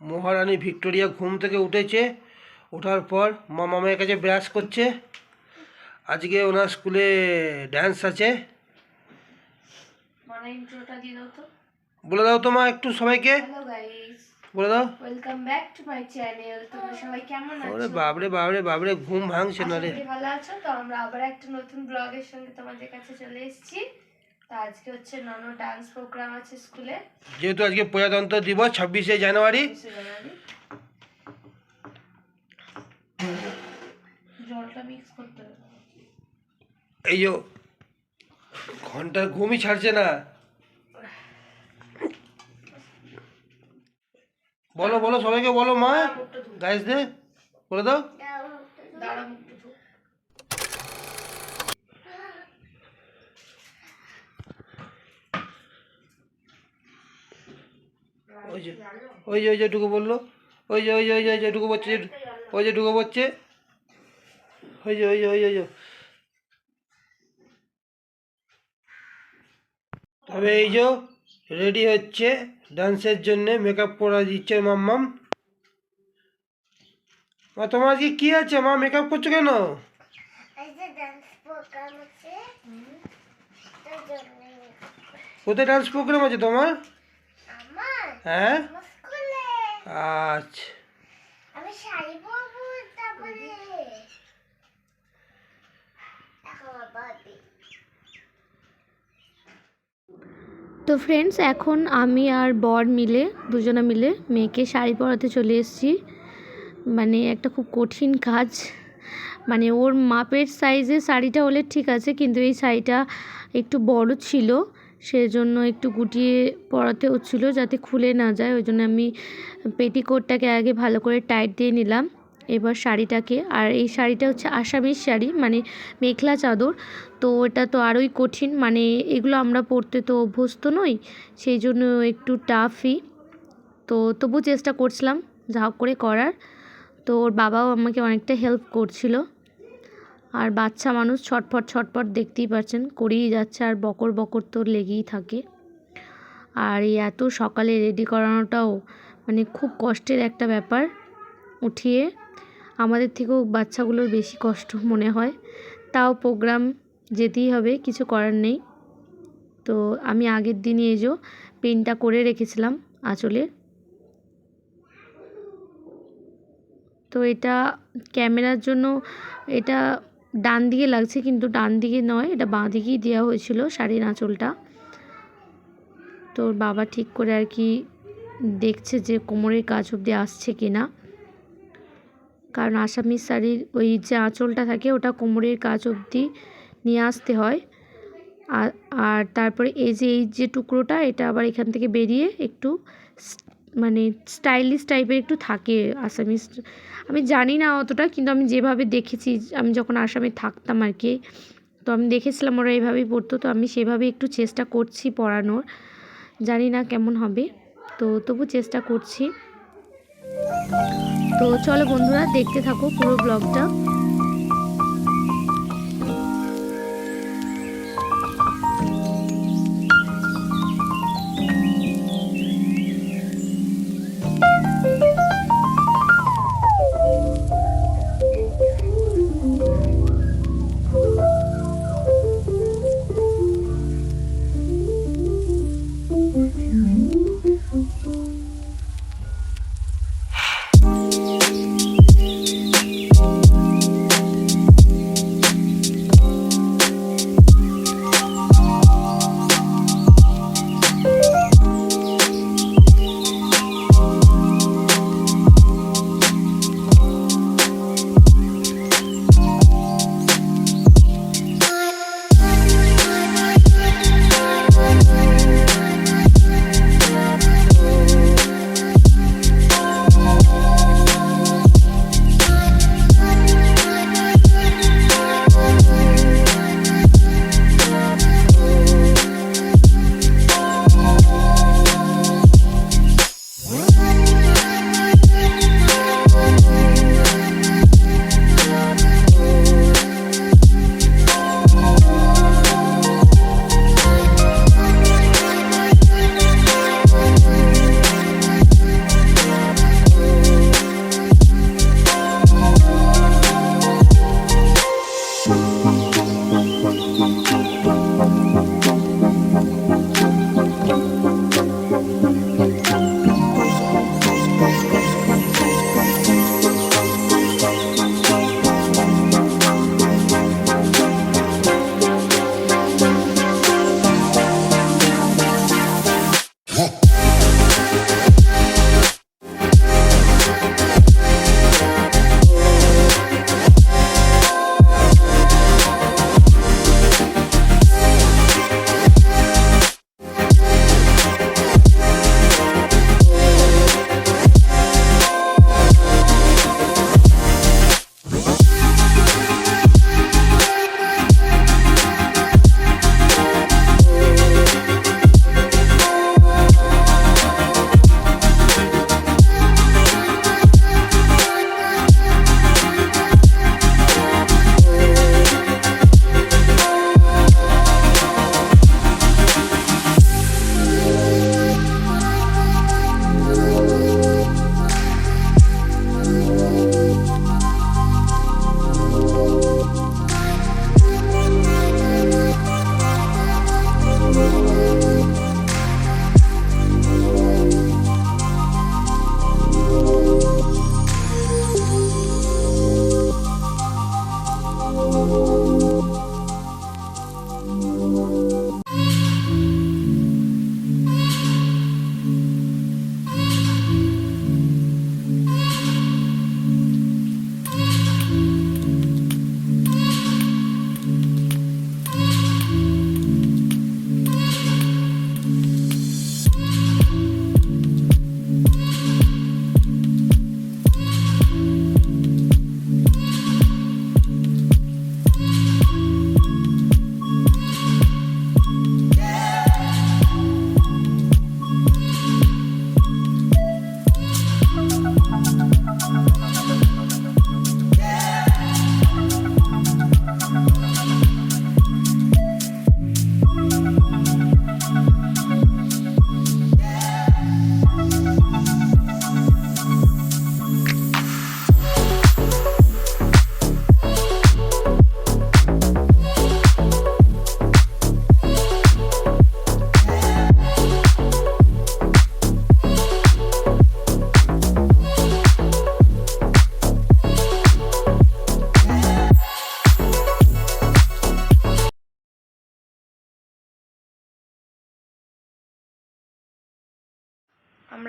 মহারানী Victoria ঘুম থেকে উঠেছে ওঠার পর মা মামার কাছে ব্রাশ করছে। আজকে ওনার স্কুলে ড্যান্স আছে। মানে বলে দাও তো মা একটু সবাইকে। হ্যালো গাইস বলে দাও। Welcome back to my channel তোমরা সবাই কেমন ওরে আছো বাবরে বাবরে বাবরে ঘুম ভাঙছে না রে। ভালো আছো। তো আমরা আবার একটা নতুন ব্লগের সঙ্গে তোমাদের কাছে চলে এসেছি। তো আজকে হচ্ছে নন ডান্স প্রোগ্রাম আছে স্কুলে যেহেতু আজকে প্রজাতন্ত্র দিবস ছাব্বিশে জানুয়ারি। জলটা মিক্স করতে হবে। এই যে ঘণ্টার ঘুমই ছাড়ছে না। বলো বলো সবাইকে বলো মা গাইস দে বলে দাও। ওই যে ওই যে ওই যে ঢুকে বলল ওই যে ওই যে ওই যে ওই যে ঢুকে পড়ছে ওই যে ঢুকে পড়ছে ওই যে ওই যে ওই যে ওই যে তবে এই যে রেডি হচ্ছে। ডান্সের জন্য মেকআপ করা দিচ্ছে মাম্মাম। মা তোমার আজকে কি আছে? মা মেকআপ করছ কেন? কোথায় ডান্স প্রোগ্রাম আছে তোমার? হ্যাঁ? আচ্ছা আমি শাড়ি পরবো তারপরে এখন বাবি তো ফ্রেন্ডস এখন আমি আর বর মিলে, দুজনে মিলে মেয়েকে শাড়ি পরাতে চলে এসেছি। মানে একটা খুব কঠিন কাজ। মানে ওর মাপের সাইজে শাড়িটা হলে ঠিক আছে, কিন্তু এই শাড়িটা একটু বড় ছিল, সেজন্য একটু গুটিয়ে পরাতে হচ্ছিল যাতে খুলে না যায়। ওই জন্য আমি পেটিকোটটাকে আগে ভালো করে টাইট দিয়ে নিলাম। এবার শাড়িটাকে, আর এই শাড়িটা হচ্ছে আসামির শাড়ি মানে মেখলা চাদর। তো এটা তো আরোই কঠিন। মানে এগুলো আমরা পড়তে তো অভ্যস্ত নই, সেই জন্য একটু টাফই তো তবু চেষ্টা করছিলাম যা করে করার। তো ওর বাবাও আমাকে অনেকটা হেল্প করছিল। আর বাচ্চা মানুষ ছটফট ছটফট দেখতেই পাচ্ছেন করেই যাচ্ছে, আর বকর বকর তো লেগেই থাকে। আর এই এত সকালে রেডি করানোটাও মানে খুব কষ্টের একটা ব্যাপার উঠিয়ে। আমাদের থেকেও বাচ্চাগুলোর বেশি কষ্ট মনে হয়। তাও প্রোগ্রাম যেতেই হবে, কিছু করার নেই। তো আমি আগের দিনই এজো পেনটা করে রেখেছিলাম আঁচলের। তো এটা ক্যামেরার জন্য এটা ডান দিকে লাগছে কিন্তু ডান দিকে নয়, এটা বাঁ দিকেই দেওয়া হয়েছিল শাড়ির আঁচলটা। তো বাবা ঠিক করে আর কি দেখছে যে কোমরের কাজ অবধি আসছে কি না। কারণ আসামির শাড়ির ওই যে আঁচলটা থাকে ওটা কোমরের কাজ অবধি নিয়ে আসতে হয়। আর আর তারপরে এই যে এই যে টুকরোটা, এটা আবার এখান থেকে বেরিয়ে একটু মানে স্টাইলিশ টাইপের একটু থাকে আসামি আমি জানি না অতটা, কিন্তু আমি যেভাবে দেখেছি, আমি যখন আসামে থাকতাম আর কি, তো আমি দেখেছিলাম ওরা এইভাবেই পড়তো, তো আমি সেভাবে একটু চেষ্টা করছি পড়ানোর। জানি না কেমন হবে, তো তবু চেষ্টা করছি। তো চলো বন্ধুরা, দেখতে থাকো পুরো ব্লগটা।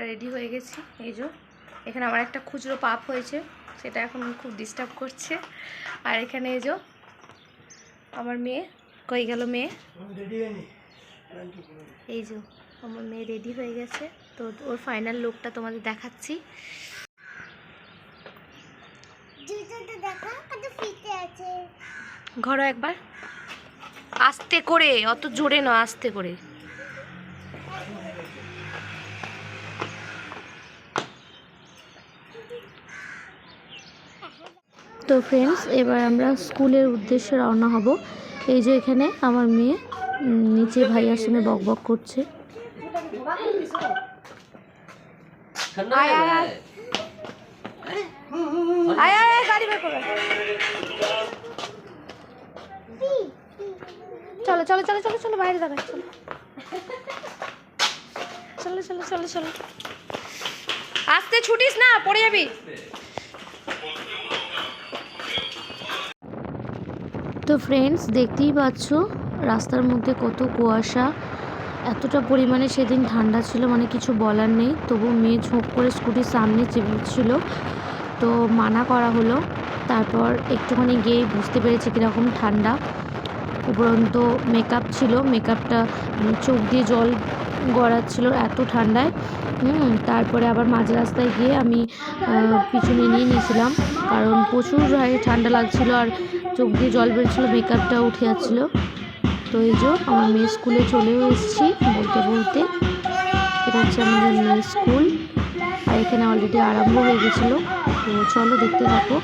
আমরা রেডি হয়ে গেছি। এই যে এখানে আমার একটা খুচরো পাপ হয়েছে সেটা এখন খুব ডিস্টার্ব করছে। আর এখানে এই যে আমার মেয়ে কই গেল মেয়ে? এই যে আমার মেয়ে রেডি হয়ে গেছে। তো ওর ফাইনাল লুকটা তোমাদের দেখাচ্ছি। ঘরো একবার। আস্তে করে অত জোরে নয় আস্তে করে। তো ফ্রেন্ডস এবার আমরা স্কুলের উদ্দেশ্যে রওনা হব। এই যে এখানে আমার মেয়ে নিচে ভাইয়ার সঙ্গে বক বক করছে। চলো চলো চলো চলো চলো, বাইরে দাঁড়ায় চলো। চলো চলো চলো চলো। আস্তে ছুটিস না, পড়ে যাবি। তো ফ্রেন্ডস দেখতেই পাচ্ছ, রাস্তার মধ্যে কত কুয়াশা। এতটা পরিমাণে সেদিন ঠান্ডা ছিল মানে কিছু বলার নেই। তবু মেয়ে ঝোঁক করে স্কুটির সামনে চেপেছিল। তো মানা করা হলো। তারপর একটুখানি গিয়ে বুঝতে পেরেছি কীরকম ঠান্ডা। উপরন্ত মেকআপ ছিল। মেকআপটা মানে চোখ দিয়ে জল গড়াচ্ছিল এত ঠান্ডায় তারপরে আবার মাঝ রাস্তায় গিয়ে আমি পিছনে নিয়ে নিয়েছিলাম, কারণ প্রচুর ঠান্ডা লাগছিল আর চোখ দিয়ে জল বেরোচ্ছিলো মেকআপটা উঠে যাচ্ছিল। তো এই যে আমার মেয়ে স্কুলে চলেও এসেছি বলতে বলতে। এটা হচ্ছে আমাদের মেয়ে স্কুল আর এখানে অলরেডি আরম্ভ হয়ে গেছিল। তো চলো দেখতে থাকো।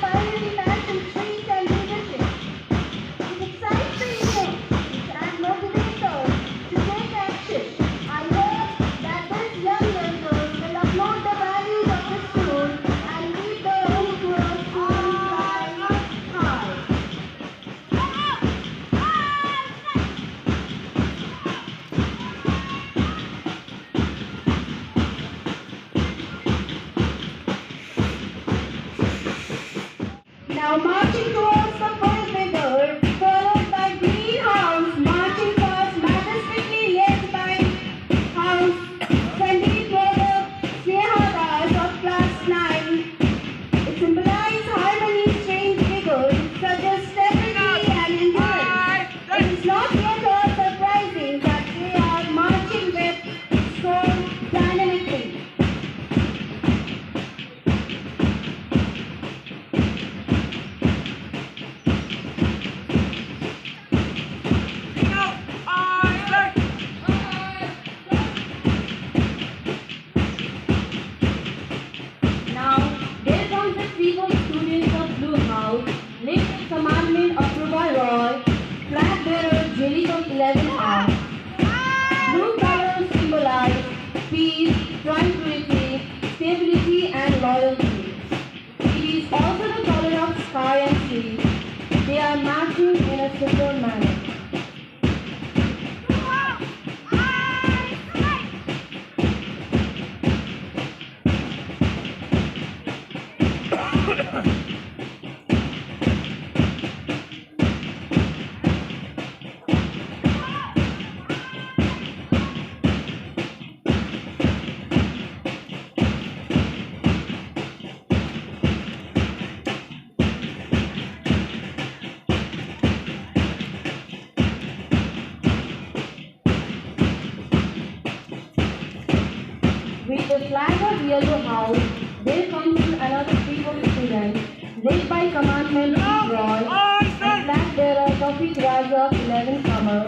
Yellow house, there comes another group of students, led by commandment Roy, and flag bearer Tawfiq Raza of 11 Summer,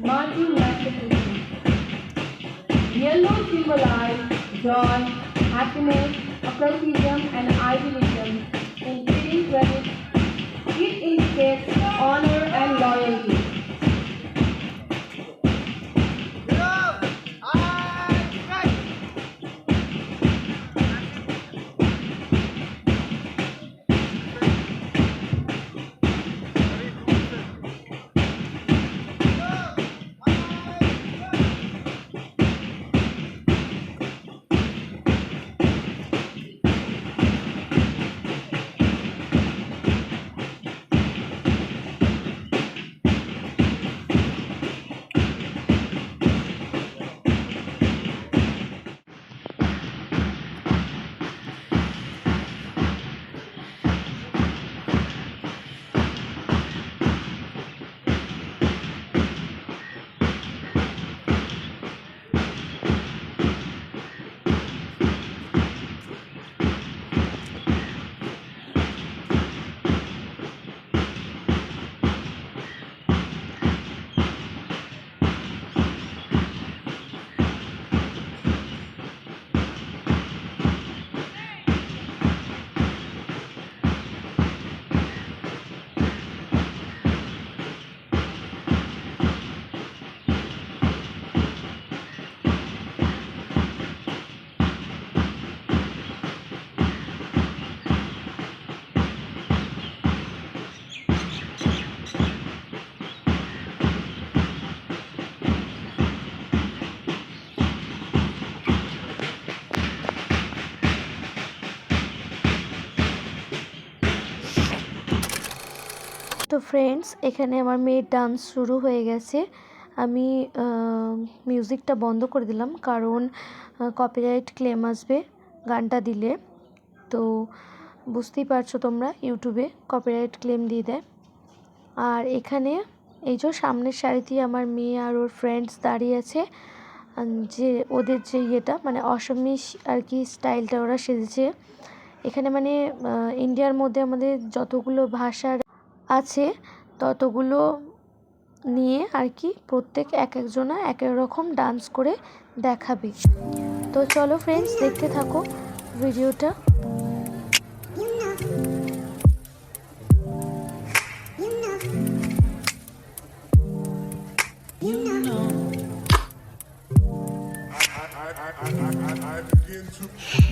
marching masterfully. Yellow symbolize joy, happiness, occultism, and idealism. In fitting credit, it indicates honor friends এখানে আমার মেয়ের dance শুরু হয়ে গেছে। আমি মিউজিকটা বন্ধ করে দিলাম, কারণ কপিরাইট ক্লেম আসবে গানটা দিলে। তো বুঝতেই পারছ তোমরা ইউটিউবে কপিরাইট ক্লেম দিয়ে দেয়। আর এখানে, এই যে সামনের সারিতে আমার মেয়ে আর ওর ফ্রেন্ডস দাঁড়িয়ে আছে যে ওদের যে ইয়েটা মানে অসমিস আর কি স্টাইলটা ওরা সেজেছে। এখানে মানে ইন্ডিয়ার মধ্যে আমাদের যতগুলো ভাষার আছে, ততগুলো নিয়ে আর কি প্রত্যেক এক একজনা এক এক রকম ডান্স করে দেখাবে তো চলো ফ্রেন্ডস দেখতে থাকো ভিডিওটা I begin to.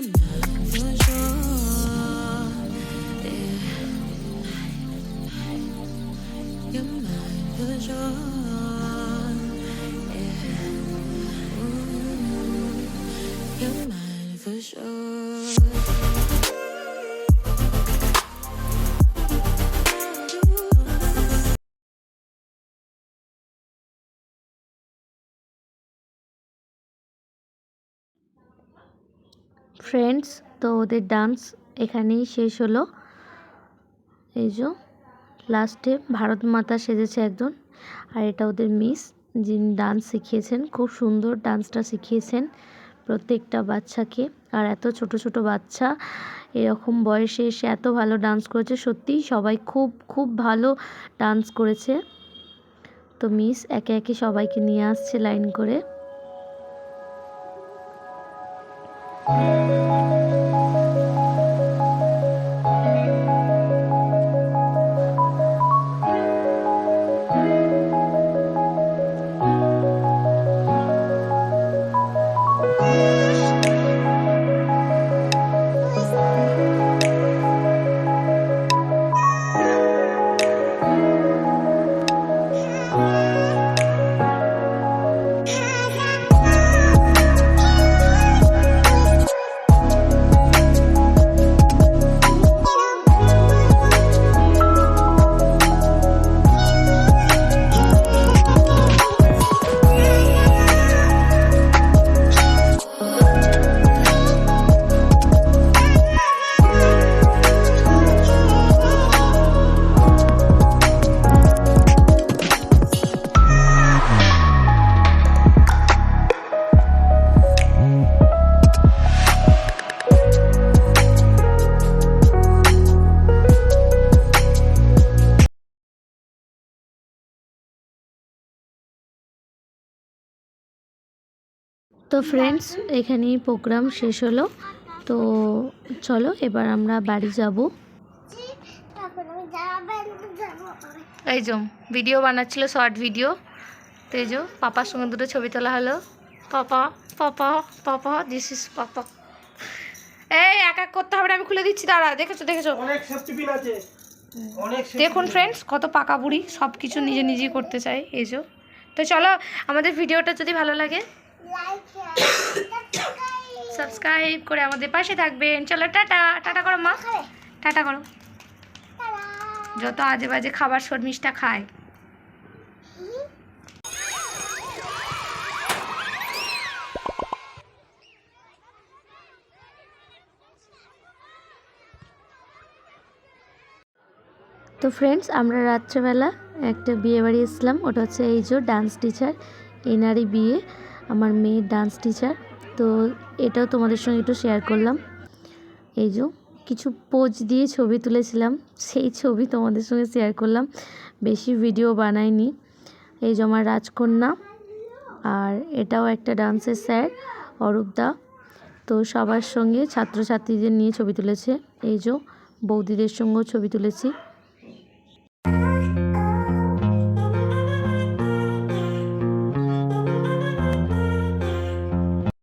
my mind. Friends তো ওদের ডান্স এখানেই শেষ হলো। এই যে লাস্টে ভারত মাতা সেজেছে একজন, আর এটা ওদের মিস যিনি ডান্স শিখিয়েছেন, খুব সুন্দর ডান্সটা শিখিয়েছেন প্রত্যেকটা বাচ্চাকে। আর এত ছোট ছোট বাচ্চা, এরকম বয়সে এসে এত ভালো ডান্স করেছে, সত্যিই সবাই খুব খুব ভালো ডান্স করেছে। তো মিস একে একে সবাইকে নিয়ে আসছে লাইন করে। Música তো ফ্রেন্ডস এখানেই প্রোগ্রাম শেষ হলো। তো চলো এবার আমরা বাড়ি যাব। তখন আমি যাবেন যাব এই যে ভিডিও বানাচ্ছিল শর্ট ভিডিও তো এই যে পাপার সঙ্গে দুটো ছবি তোলা হলো। Papa papa papa this is papa. এই এক এক করতে হবে আমি খুলে দিচ্ছি দাঁড়া দেখেছ দেখেছ? অনেক সেফটি পিন আছে। অনেক দেখুন ফ্রেন্ডস কত পাকা বুড়ি সব কিছু নিজে নিজেই করতে চাই এই যে। তো চলো আমাদের ভিডিওটা যদি ভালো লাগে সাবস্ক্রাইব করে আমাদের পাশে থাকবেন। চলো টাটা। টাটা করো মা। টাটা করো। যত আজে বাজে খাবার শর্মিষ্ঠা খায়। তো ফ্রেন্ডস আমরা রাত্রেবেলা একটা বিয়ে বাড়ি এসেছিলাম। ওটা হচ্ছে এই যে ডান্স টিচার এনারই বিয়ে। আমার মেয়ের ডান্স টিচার তো এটাও তোমাদের সঙ্গে একটু শেয়ার করলাম। এই যে কিছু পোজ দিয়ে ছবি তুলেছিলাম, সেই ছবি তোমাদের সঙ্গে শেয়ার করলাম। বেশি ভিডিও বানাইনি। এই যে আমার রাজকন্যা আর এটাও একটা ডান্সের স্যার অরূপদা তো সবার সঙ্গে ছাত্রছাত্রীদের নিয়ে ছবি তুলেছে। এই যে বৌদিদের সঙ্গেও ছবি তুলেছি।